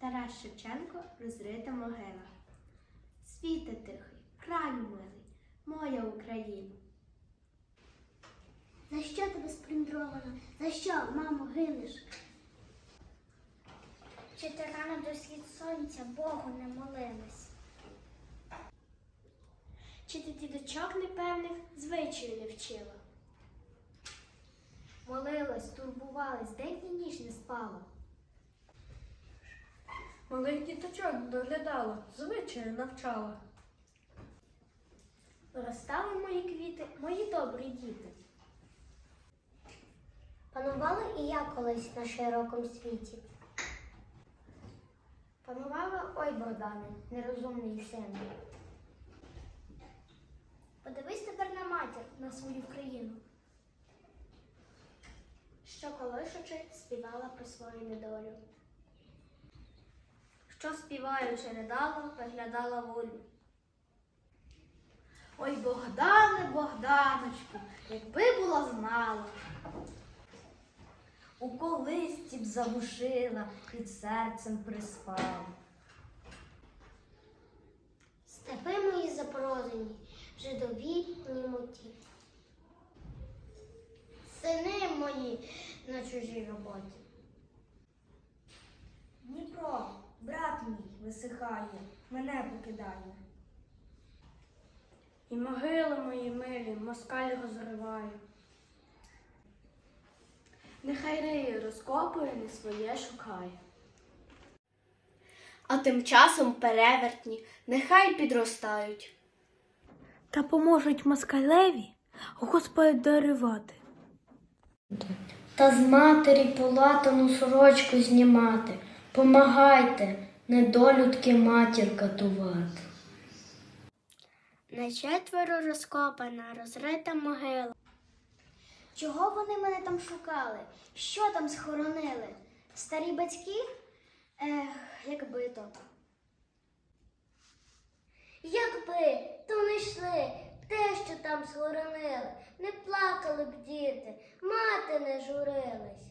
Тарас Шевченко розрита могила. Світе тихий, краю милий, моя Україна. За що тебе сплюндровано? За що, мамо, гинеш? Чи ти рано до схід сонця Богу не молилась? Чи ти діточок непевних звичаю не вчила? Молилась, турбувалась, день і ніч не спала. Малих діточок доглядала, звичаю навчала. Виростали мої квіти, мої добрі діти. Панувала і я колись на широкому світі. Панувала, ой, Богдане, нерозумний син. Подивись тепер на матір, на свою країну. що колишучи співала про свою недолю. Що співаючи недавно, виглядала волю. Ой, Богдане, Богданочку, якби була знала. У колисці б задушила, під серцем приспала. Степи мої запорожені, жидові німоті. Сини мої на чужій роботі. Дніпро, брат мій, висихає, мене покидає. І могили мої милі, москаль розриває. Нехай риє розкопує, не своє шукає. А тим часом перевертні нехай підростають. Та поможуть москалеві Господь доривати. Та з матері полатану сорочку знімати. Помагайте, недолюдки матір катувати. На четверо розкопана, розрита могила. Чого вони мене там шукали? Що там схоронили? Старі батьки? Ех, якби то. Якби то не йшли, те, що там схоронили, не плакали б діти, мати не журились.